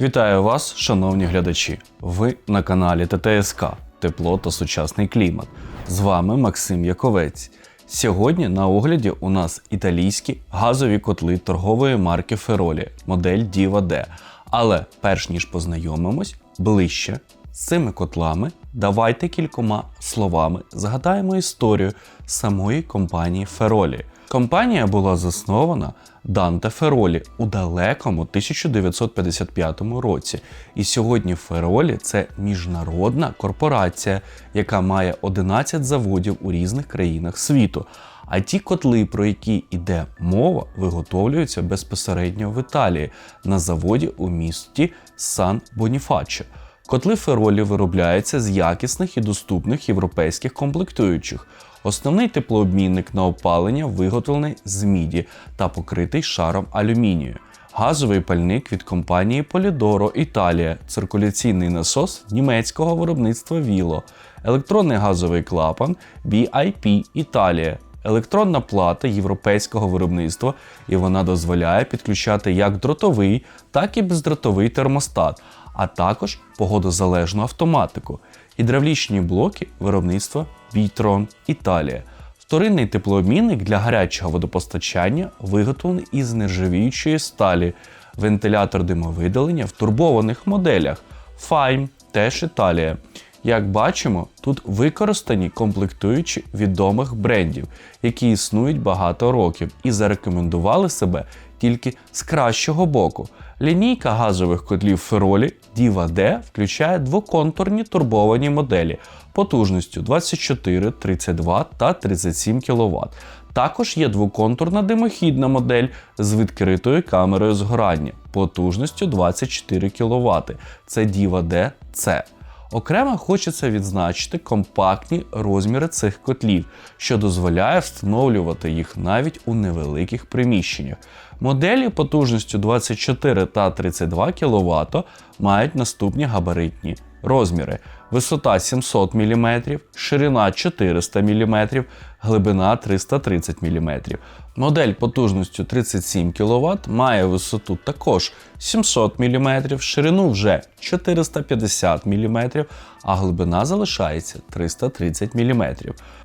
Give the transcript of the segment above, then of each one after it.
Вітаю вас, шановні глядачі. Ви на каналі ТТСК Тепло та сучасний клімат. З вами Максим Яковець. Сьогодні на огляді у нас італійські газові котли торгової марки Феролі, модель Diva D. Але перш ніж познайомимось ближче з цими котлами, давайте кількома словами згадаємо історію самої компанії Феролі. Компанія була заснована Данте Феролі у далекому 1955 році. І сьогодні Феролі це міжнародна корпорація, яка має 11 заводів у різних країнах світу. А ті котли, про які йде мова, виготовлюються безпосередньо в Італії на заводі у місті Сан Боніфаччо. Котли Феролі виробляються з якісних і доступних європейських комплектуючих. Основний теплообмінник на опалення виготовлений з міді та покритий шаром алюмінію. Газовий пальник від компанії Polidoro Італія, циркуляційний насос німецького виробництва Віло, електронний газовий клапан BIP Італія, електронна плата європейського виробництва, і вона дозволяє підключати як дротовий, так і бездротовий термостат, а також погодозалежну автоматику, гідравлічні блоки виробництва Вітрон Італія. Вторинний теплообмінник для гарячого водопостачання виготовлений із нержавіючої сталі, вентилятор димовидалення в турбованих моделях Файм, теж Італія. Як бачимо, тут використані комплектуючі відомих брендів, які існують багато років і зарекомендували себе тільки з кращого боку. Лінійка газових котлів Феролі Diva D включає двоконтурні турбовані моделі потужністю 24, 32 та 37 кВт. Також є двоконтурна димохідна модель з відкритою камерою згорання потужністю 24 кВт. Це Diva D C. Окремо хочеться відзначити компактні розміри цих котлів, що дозволяє встановлювати їх навіть у невеликих приміщеннях. Моделі потужністю 24 та 32 кВт мають наступні габаритні розміри: висота 700 мм, ширина 400 мм, глибина 330 мм. Модель потужністю 37 кВт має висоту також 700 мм, ширину вже 450 мм, а глибина залишається 330 мм.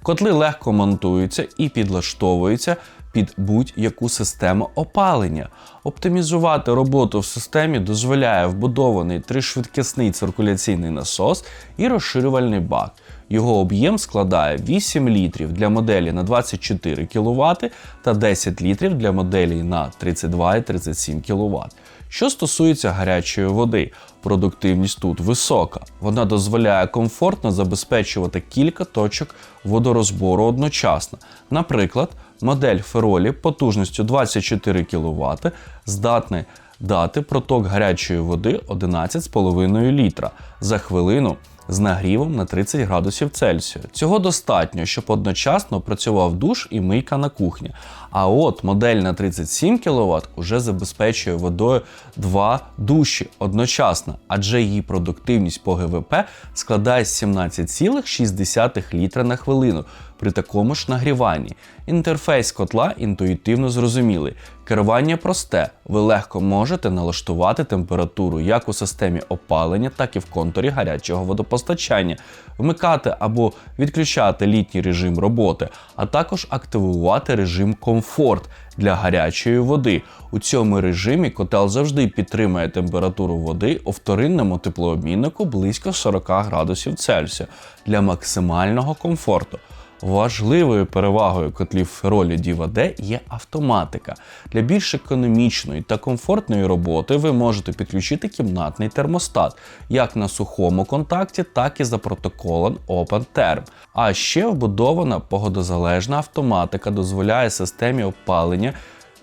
Котли легко монтуються і підлаштовуються під будь-яку систему опалення. Оптимізувати роботу в системі дозволяє вбудований тришвидкісний циркуляційний насос і розширювальний бак. Його об'єм складає 8 літрів для моделі на 24 кВт та 10 літрів для моделі на 32 і 37 кВт. Що стосується гарячої води, продуктивність тут висока. Вона дозволяє комфортно забезпечувати кілька точок водорозбору одночасно. Наприклад, модель Феролі потужністю 24 кВт здатна дати проток гарячої води 11,5 літра за хвилину з нагрівом на 30 градусів Цельсію. Цього достатньо, щоб одночасно працював душ і мийка на кухні. А от модель на 37 кВт уже забезпечує водою два душі одночасно, адже її продуктивність по ГВП складає 17,6 літра на хвилину при такому ж нагріванні. Інтерфейс котла інтуїтивно зрозумілий. Керування просте, ви легко можете налаштувати температуру як у системі опалення, так і в контурі гарячого водопостачання, вмикати або відключати літній режим роботи, а також активувати режим комфорт для гарячої води. У цьому режимі котел завжди підтримує температуру води у вторинному теплообміннику близько 40 градусів Цельсія для максимального комфорту. Важливою перевагою котлів Феролі Diva D є автоматика. Для більш економічної та комфортної роботи ви можете підключити кімнатний термостат як на сухому контакті, так і за протоколом OpenTerm. А ще вбудована погодозалежна автоматика дозволяє системі опалення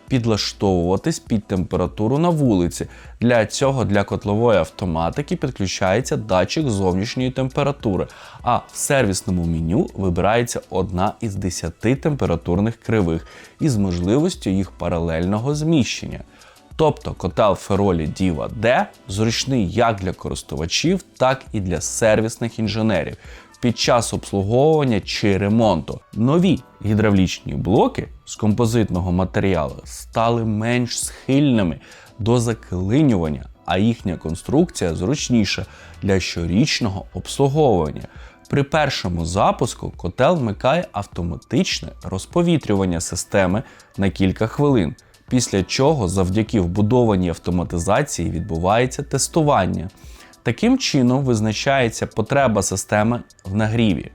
підлаштовуватись під температуру на вулиці. Для цього для котлової автоматики підключається датчик зовнішньої температури, а в сервісному меню вибирається одна із 10 температурних кривих із можливістю їх паралельного зміщення. Тобто котел Феролі Diva D зручний як для користувачів, так і для сервісних інженерів під час обслуговування чи ремонту. Нові гідравлічні блоки з композитного матеріалу стали менш схильними до заклинювання, а їхня конструкція зручніша для щорічного обслуговування. При першому запуску котел вмикає автоматичне розповітрювання системи на кілька хвилин, після чого завдяки вбудованій автоматизації відбувається тестування. Таким чином визначається потреба системи в нагріві.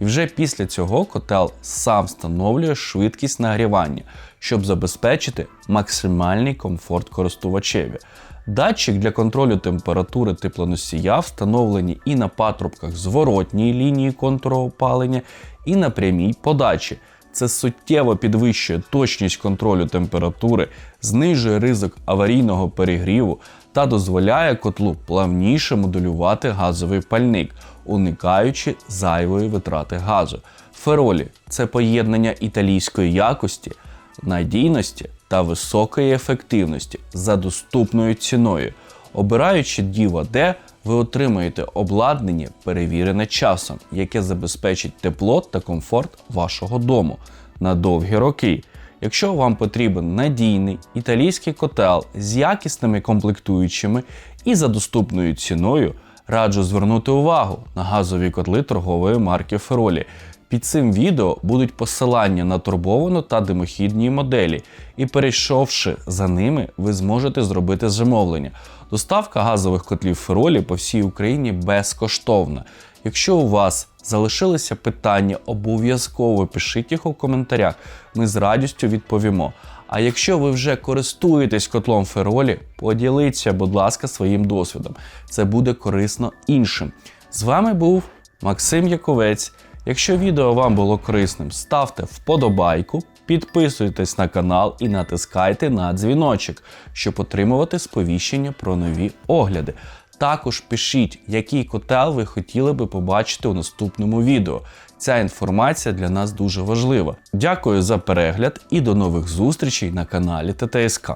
І вже після цього котел сам встановлює швидкість нагрівання, щоб забезпечити максимальний комфорт користувачеві. Датчик для контролю температури теплоносія встановлені і на патрубках зворотньої лінії контуру опалення, і на прямій подачі. Це суттєво підвищує точність контролю температури, знижує ризик аварійного перегріву та дозволяє котлу плавніше моделювати газовий пальник, уникаючи зайвої витрати газу. Феролі це поєднання італійської якості, надійності та високої ефективності за доступною ціною. Обираючи Diva D, ви отримаєте обладнання, перевірене часом, яке забезпечить тепло та комфорт вашого дому на довгі роки. Якщо вам потрібен надійний італійський котел з якісними комплектуючими і за доступною ціною, раджу звернути увагу на газові котли торгової марки Феролі. Під цим відео будуть посилання на турбовану та димохідні моделі, і перейшовши за ними, ви зможете зробити замовлення. Доставка газових котлів Феролі по всій Україні безкоштовна. Якщо у вас залишилися питання, обов'язково пишіть їх у коментарях. Ми з радістю відповімо. А якщо ви вже користуєтесь котлом Феролі, поділіться, будь ласка, своїм досвідом. Це буде корисно іншим. З вами був Максим Яковець. Якщо відео вам було корисним, ставте вподобайку, підписуйтесь на канал і натискайте на дзвіночок, щоб отримувати сповіщення про нові огляди. Також пишіть, який котел ви хотіли би побачити у наступному відео. Ця інформація для нас дуже важлива. Дякую за перегляд і до нових зустрічей на каналі ТТСК.